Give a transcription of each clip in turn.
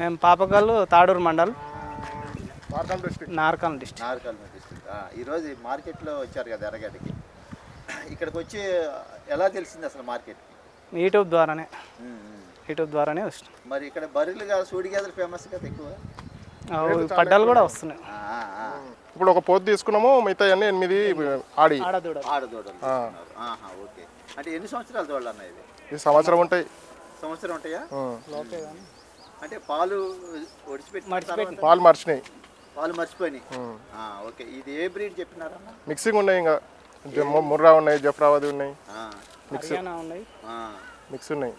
మేము Papakallu Tadur mandal. Markal district. Narkal district. Narkal district. ఈరోజు ఈ మార్కెట్లో వచ్చారు కదా ఎర్రగడ్డకి. ఇక్కడికి వచ్చి ఎలా తెలిసింది అసలు మార్కెట్కి యూట్యూబ్ ద్వారానే. యూట్యూబ్ ద్వారానే వస్తున్నాం మరి ఇక్కడ బర్రెలు కాదు సూడి గేదెలు ఫేమస్ కదా ఎక్కువ. పడ్డాలు కూడా వస్తున్నాయి. ఇప్పుడు ఒక పోతు తీసుకున్నాము మిగతా అన్ని ఎనిమిది ఆడి. ఆడదూడ ఆడదూడలు ఓకే. అంటే ఎన్ని సంవత్సరాలు తోడన్న ఇది? ఈ సంవత్సరం ఉంటాయి. సంవత్సరం ఉంటాయా? అంటే పాలు ఒడిచిపెట్టి మర్చిపెట్టి పాలు మర్చినాయి. పాలు మర్చిపోయినాయి. ఓకే. ఇది ఏ బ్రీడ్ చెప్పినారన్న మిక్సింగ్ ఉన్నాయి ఇంకా. ముర్రా ఉన్నాయి జఫ్రాబాదీ ఉన్నాయి. ఆ, హర్యానా ఉన్నాయి. ఆ, మిక్స్ ఉన్నాయి.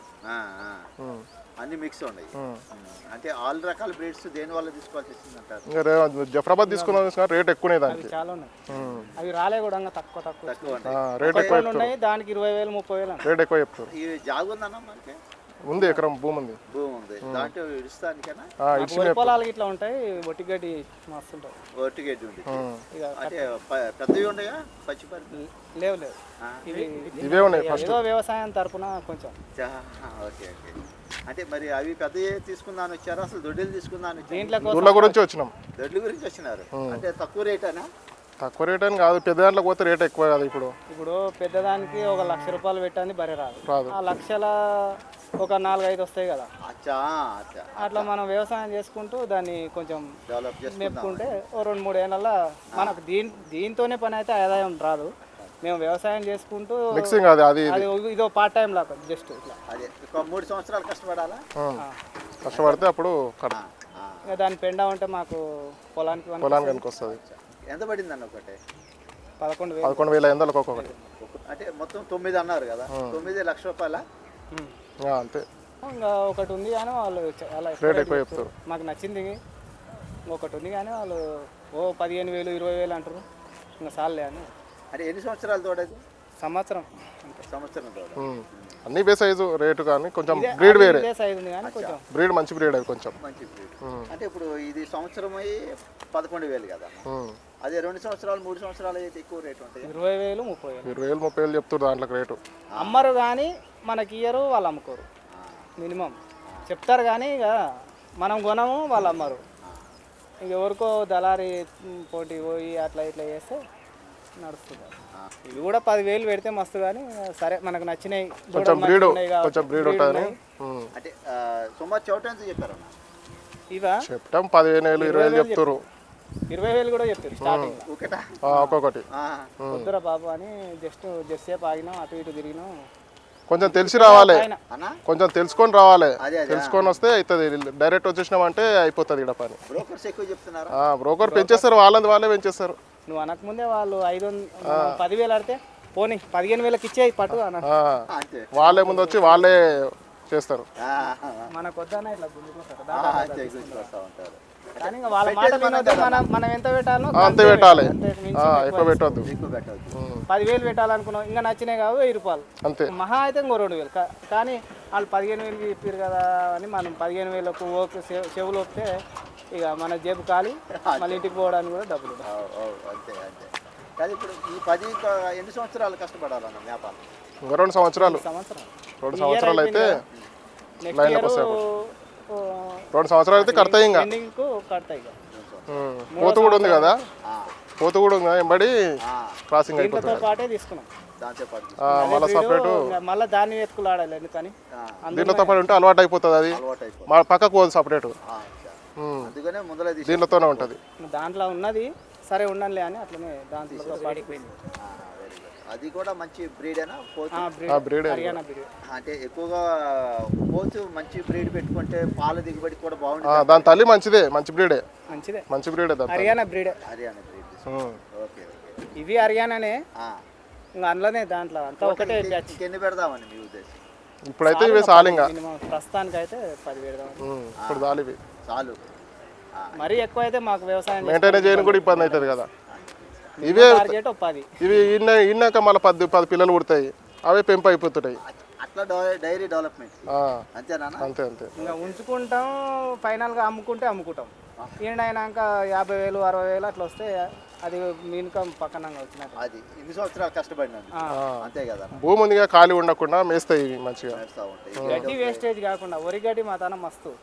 అన్ని మిక్స్ ఉన్నాయి. అంటే ఆల్ రకాల బ్రీడ్స్ దేని వల్ల తీసుకోవాల్సి రే- జఫ్రాబాద్ తీసుకున్నాం రేట్ ఎక్కువనే దానికి. చాలా ఉన్నాయి. అవి రాలే కూడా తక్కువ తక్కువ. రేట్ ఎక్కువ ఉన్నాయి? దానికి ఇరవై వేలు ముప్పై వేలు రేట్ ఎక్కువ చెప్తారు. ఈ జాగు ఉందన్న మనకి? ఉంది ఎకరం భూమి ఉంది. భూమి ఉంది. దాంట్లో ఇడుస్తానికైనా పొలాలు ఇట్లా ఉంటాయి ఒట్టి గడ్డి మస్తు ఉంటాయి ఒట్టిగడ్డి ఉంది అంటే ప- పెద్దవి ఉన్నాయా పచ్చి పరి? లేవు లేవు. ఇవి ఇవే? ఉన్నాయి ఫస్ట్ ఏదో వ్యవసాయం తరపున కొంచెం. Okay okay. అంటే మరి అవి పెద్దవి తీసుకుందాని వచ్చారా? అసలు దొడ్డలు తీసుకుందాని వచ్చారు? దీంట్లో గురించి వచ్చినాం. దొడ్ల గురించి వచ్చినారు. అంటే తక్కువ రేటేనా? తక్కువ రేట్ అని కాదు పెద్ద దాంట్లో పోతే రేట్ ఎక్కువ కాదు ఇప్పుడు. ఇప్పుడు పెద్దదానికి ఒక లక్ష రూపాయలు పెట్టని బరి రాదు. రాదు. ఆ లక్షల ఒక నాలుగు ఐదు వస్తాయి కదా. అచ్చా అచ్చా అట్లా మనం వ్యవసాయం చేసుకుంటూ దాన్ని కొంచెం మెప్పుకుంటే ఓ రెండు మూడు ఏళ్ళ మనకు దీని దీంతోనే పని అయితే ఆదాయం రాదు. మేము వ్యవసాయం చేసుకుంటూ మిక్సింగ్ అది అది ఇదో. పార్ట్ టైం లాగా జస్ట్ ఇట్లా. అదే ఒక మూడు సంవత్సరాలు కష్టపడాలా. కష్టపడితే అప్పుడు దాని పెండ ఉంటే మాకు పొలానికి పొలానికి వస్తుంది. ఎంత పడిందన్న ఒకటి? పదకొండు వేలు. పదకొండు వేల ఒక్కొక్కటి అంటే మొత్తం తొమ్మిది అన్నారు కదా. తొమ్మిది లక్ష రూపాయల? అంతే. ఇంకా ఒకటి ఉంది కానీ వాళ్ళు అలా ఎక్కువ రేట్ ఎక్కువ చెప్తారు. మాకు నచ్చింది ఒకటి ఉంది కానీ వాళ్ళు ఓ పదిహేను వేలు ఇరవై వేలు అంటారు. ఇంకా సార్లే అని. అంటే ఎన్ని సంవత్సరాలు తోడేది సంవత్సరం. సంవత్సరం. అన్ని బే సైజు రేటు కానీ కొంచెం బ్రీడ్ వేరే. సైజు ఉంది కానీ కొంచెం. బ్రీడ్ మంచి బ్రీడ్ అది కొంచెం. మంచి బ్రీడ్. అంటే ఇప్పుడు ఇది సంవత్సరం అయ్యి పదకొండు వేలు కదా. అదే రెండు సంవత్సరాలు మూడు సంవత్సరాలు అయితే ఎక్కువ రేట్ ఉంటాయి ఇరవై వేలు ముప్పై వేలు. ఇరవై వేలు ముప్పై వేలు చెప్తారు దాంట్లో రేటు. అమ్మరు కానీ మనకి ఇయ్యరు వాళ్ళు అమ్ముకోరు. మినిమం. చెప్తారు కానీ ఇక మనం కొనము వాళ్ళు అమ్మరు. ఇంక ఎవరికో దళారి పోటీ పోయి అట్లా ఇట్లా చేస్తే నడుస్తుంది. ఇవి కూడా పదివేలు పెడితే మస్తు కానీ సరే మనకు నచ్చినాయి కొంచెం బ్రీడ్ కొంచెం బ్రీడ్ breed ఉంటుందని ఉన్నాయి. ఉం. అంటే సుమారు చౌటన్స్ చెప్పారన్న? ఇవా? చెప్తాం పదిహేను వేలు ఇరవై వేలు చెప్తారు. ఇరవై వేలు కూడా చెప్తారు స్టార్టింగ్ ఒక్కొక్కటి. ఆ, వద్దురా బాబు అని జస్ట్ జస్ట్ సేపు ఆగినాం అటు ఇటు తిరిగినాం. కొంచెం తెలిసి రావాలి. కొంచెం తెలుసుకొని రావాలి. తెలుసుకొని వస్తే అవుతుంది డైరెక్ట్ వచ్చేసినామంటే అయిపోతుంది ఇక్కడ పని. బ్రోకర్స్ ఎక్కువ చెప్తున్నారా? ఆ, బ్రోకర్ పెంచేస్తారు వాళ్ళది వాళ్ళే పెంచేస్తారు. నువ్వు అనకముందే వాళ్ళు ఐదు పదివేలు ఆడితే పోనీ పదిహేను వేలకు ఇచ్చేయి పట్టు అన్న. ఆ, అంతే. వాళ్ళే ముందు వచ్చి వాళ్ళే చేస్తారు. ఆ, మనకు వద్దన్న ఇట్లా గుంజుకుంటారు. కానీ ఇంకా వాళ్ళ మాట వినొద్దు. మనం మనం ఎంత పెట్టాలో అంతే పెట్టాలి. ఎక్కువ పెట్టవద్దు పదివేలు పెట్టాలనుకున్నాం. ఇంకా నచ్చినాయి కావు వెయ్యి రూపాయలు. అంతే. మహా అయితే ఇంకో రెండు వేలు. కానీ వాళ్ళు పదిహేను వేలు చెప్పారు కదా అని మనం పదిహేను వేలకు ఓకే చెవులు వస్తే ఇక మన జేబు ఖాళీ. మళ్ళీ ఇంటికి పోవడానికి కూడా డబ్బులు అంతే అంతే. కానీ ఇప్పుడు ఈ పది ఎన్ని సంవత్సరాలు కష్టపడాలన్న వ్యాపారం? ఇంకా రెండు సంవత్సరాలు. సంవత్సరం రెండు సంవత్సరాలు అయితే నెక్స్ట్ లైన్లోకి ఇయర్ వస్తాయి రెండు సంవత్సరాలు అయితే కడతాయి ఇంకా. ఎండింగ్కు కడతాయి ఇక. పోతు కూడా ఉంది కదా? ఆ, పోతు కూడా ఉంది? ఎంబడి ఆ, క్రాసింగ్ అయిపోతుంది. పాటే తీసుకున్నాం. దాంతో పాటు ఆ, మళ్ళీ సపరేట్ ఇంకా మళ్ళీ దాన్ని ఎత్తుకులాడాలి ఎందుకని? ఆ, దీంట్లోతో పాటు ఉంటే అలవాటు అయిపోతుంది అది. అలవాటు అయిపో మా పక్కకు పోదు సపరేట్ ఆ, అచ్చా. అందుకనే ముందర తీసి ఉంటుంది. దాంట్లో ఉన్నది సరే ఉండాలి అని అట్లనే దాంట్లో పాటిపోయింది వెరీ గుడ్ అది కూడా మంచి బ్రీడేనా పోతు? ఆ బ్రీడ్ హర్యానా బ్రీడ్ అంటే ఎక్కువగా పోతు మంచి బ్రీడ్ పెట్టుకుంటే పాల దిగుబడి కూడా బాగుంటుంది. దాని తల్లి మంచిదే మంచి బ్రీడే మంచిదే. మంచి బ్రీడే. Haryana breed Haryana breed. Okay ఇవి హర్యానానే. అందులోనే దాంట్లో అంతా ఒకటే ఇంకెన్ని పెడదామని మీ ఉద్దేశం? ఇప్పుడైతే ఇవి సాలింగా. ప్రస్తుతానికి అయితే పది పెడదాం. ఇప్పుడు చాలు. ఇవి చాలు మరీ ఎక్కువ అయితే మాకు వ్యవసాయం మెయింటైన్ చేయడం కూడా ఇబ్బంది అవుతుంది కదా. ఇవే ఇవి ఇన్న ఇన్నాక మళ్ళీ పది పది పిల్లలు పుడతాయి. అవే పెంపు అయిపోతున్నాయి అట్లా డైరీ డెవలప్మెంట్. అంతేనా అంతే అంతే ఇంకా ఉంచుకుంటాం ఫైనల్గా అమ్ముకుంటే అమ్ముకుంటాం. ఈయనైనాక యాభై వేలు అరవై వేలు అట్లా వస్తే అది మీ ఇన్కమ్ పక్కనంగా వచ్చినట్టు. అది ఇన్ని సంవత్సరాలు కష్టపడినందుకు అంతే కదా భూమి ఉందిగా ఖాళీ ఉండకుండా మేస్తాయి ఇవి మంచిగా. గడ్డి వేస్టేజ్ కాకుండా వరి గడ్డి మా తన మస్తు.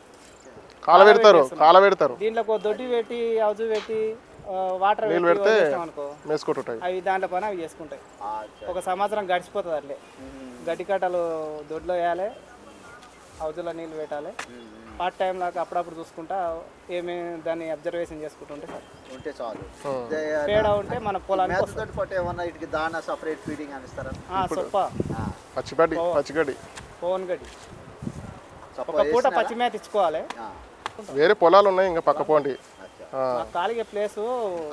కాల పెడతారు కాల పెడతారు. దీంట్లో ఒక దొడ్డి పెట్టి హౌజ్ పెట్టి వాటర్ వదిలేసినాం అనుకో మేసుకుంటుంటాయి. అవి దాంట్లో పని అవి చేసుకుంటాయి. ఒక సంవత్సరం గడిచిపోతుంది అట్లే. గడ్డి కట్టలు దొడ్లో వేయాలి. హౌజులో నీళ్ళు పెట్టాలి. పార్ట్ టైం లాగా అప్పుడప్పుడు చూసుకుంటా ఏమి దాన్ని అబ్జర్వేషన్ చేసుకుంటుంటే సార్. ఉంటే చాలు. తేడా ఉంటే మన పొలానికి మేతతోటి పాటు ఏమన్నా ఇటుకి దానా సపరేట్ ఫీడింగ్ అని ఇస్తారా ఆ, సొప్ప. ఆ, పచ్చిగడ్డి పచ్చిగడ్డి. పవన్ గడ్డి. చప్ప ఒక పూట? పచ్చి మేత ఇచ్చుకోవాలి. ఆ, వేరే పొలాలు ఉన్నాయి ఇంకా పక్క పోండి. ఖాళీగా ప్లేస్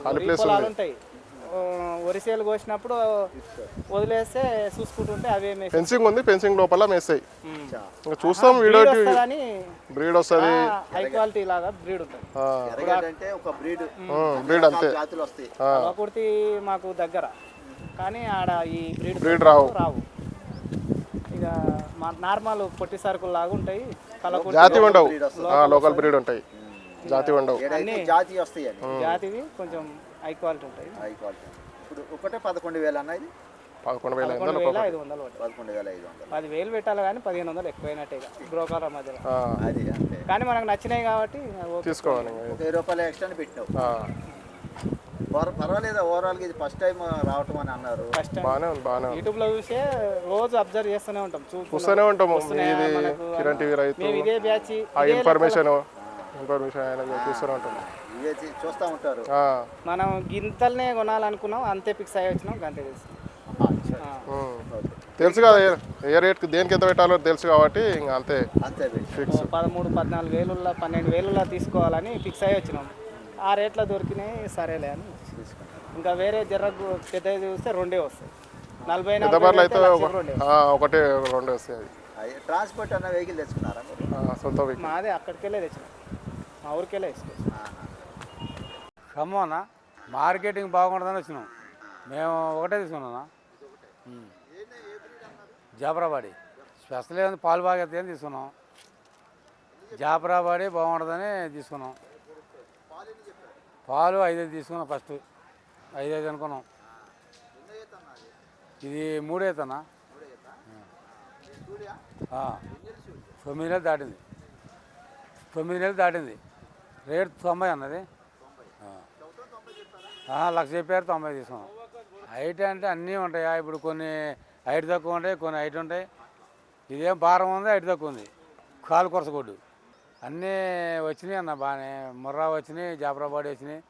ఖాళీ. ఉంటాయి. ఆ, వరిసేలు కోసినప్పుడు వదిలేస్తే చూసుకుంటుంటే అవి ఫెన్సింగ్ ఉంది ఫెన్సింగ్ లోపల మేస్తాయి. చూస్తాం వీడియో బ్రీడ్ వస్తుంది. హై క్వాలిటీ లాగా బ్రీడ్ ఉంటుంది. ఒక బ్రీడ్ బ్రీడ్ అంతే. జాతులు వస్తాయి. కుర్తి మాకు దగ్గర. కానీ ఆడ ఈ బ్రీడ్ బ్రీడ్ రావు. రావు. ఇక మా నార్మల్ పొట్టి సరుకులు లాగా ఉంటాయి. కలకుర్తి జాతి ఉండవు. లోకల్ బ్రీడ్ ఉంటాయి. జాతి ఉండవు. జాతి వస్తాయి జాతివి కొంచెం హై క్వాలిటీ ఉంటాయి. హై క్వాలిటీ ఇప్పుడు ఒకటే పదకొండు వేలు అన్న ఇది? పదకొండు వేల ఐదు వందలు వేల ఐదు వందలు పడ్డాయి పదకొండు వేల ఐదు వందలు. పది వేలు పెట్టాలి కానీ పదిహేను వందలు ఎక్కువైనట్టే ఇక బ్రోకర్ల మధ్యలో. ఆ, అది అంతే. కానీ మనకు నచ్చినాయి కాబట్టి. తీసుకోవాలి వెయ్యి రూపాయలు ఎక్స్ట్రా పెట్టినావు. పర్వాలేదా ఓవరాల్గా ఇది ఫస్ట్ టైం రావటం అని అన్నారు? ఫస్ట్ బాగానే ఉంది బాగానే యూట్యూబ్లో చూసే రోజు అబ్జర్వ్ చేస్తూనే ఉంటాం. చూస్తూనే ఉంటాము. వస్తున్నాయా ఇది కిరణ్ టీవీ రైతు ఇదే బ్యాచ్ ఆ ఇన్ఫర్మేషన్ ఇన్ఫర్మేషన్ ఆయన చూస్తూనే చే- చూస్తూ ఉంటారు. ఆ, మనం గింతలనే కొనాలనుకున్నాం అంతే ఫిక్స్ అయ్యి వచ్చినాం అంతే తెలుసు. తెలుసు కదా ఏ- రేట్కి దేనికి ఎంత పెట్టాలో తెలుసు కాబట్టి ఇంకా అంతే. ఫిక్స్. పదమూడు పద్నాలుగు వేలుల్లో పన్నెండు వేలుల్లో తీసుకోవాలని ఫిక్స్ అయ్యి వచ్చినాం. ఆ రేట్లో దొరికినాయి సరేలే అని. ఇంకా వేరే జర్ర పెద్దది చూస్తే రెండే వస్తాయి. నలభై పెద్ద అయితే ఒకటి రెండు వస్తాయి ట్రాన్స్పోర్ట్ అన్న వెహికల్ తెచ్చుకున్నారా సొంత మాదే అక్కడికెళ్ళే తెచ్చినాం. మా ఊరికెళ్ళే వేసుకోవచ్చు ఖమ్మం మార్కెటింగ్ బాగుంటుందని వచ్చినాం. మేము ఒకటే తీసుకున్నానా జాఫరాబాడి. స్పెషల్ ఏంది పాలు బాగా అని తీసుకున్నాం? జాఫరాబాడి బాగుంటుందని తీసుకున్నాం. పాలు ఐదైదు తీసుకున్నాం ఫస్ట్. ఐదైదు అనుకున్నాం. ఇది మూడేతనా తొమ్మిది నెలలు దాటింది. తొమ్మిది నెలలు దాటింది. రేట్ తొంభై అన్నది. లక్ష చెప్పారు తొంభై తీసుకున్నాం హైట్ అంటే అన్నీ ఉంటాయి. ఇప్పుడు కొన్ని హైట్ తక్కువ ఉంటాయి కొన్ని హైట్ ఉంటాయి. ఇదేం భారం ఉంది హైట్ తక్కువ ఉంది. కాలు కొరసగొడ్డు అన్నీ వచ్చినాయి అన్న బాగానే. ముర్రా వచ్చినాయి జాఫరాబాద్ వచ్చినాయి.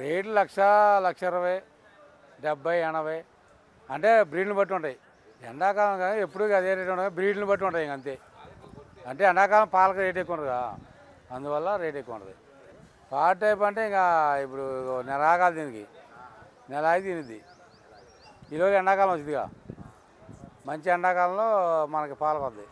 రేట్లు లక్ష లక్ష ఇరవై డెబ్బై ఎనభై. అంటే బ్రీడ్ని బట్టి ఉంటాయి. ఎండాకాలం కానీ ఎప్పుడు అదే రేట్ ఉంటాయి బ్రీడ్ని బట్టి ఉంటాయి ఇంక అంతే. అంటే ఎండాకాలం పాలకు రేట్ ఎక్కువ ఉండదు అందువల్ల రేట్ ఎక్కువ ఉంటుంది పార్ట్ టైప్ అంటే ఇంకా ఇప్పుడు నెల ఆగాలి దీనికి. నెల ఆగి తినిద్ది ఈరోజు ఎండాకాలం వచ్చిందిగా. మంచి ఎండాకాలంలో మనకి పాలు వద్దాయి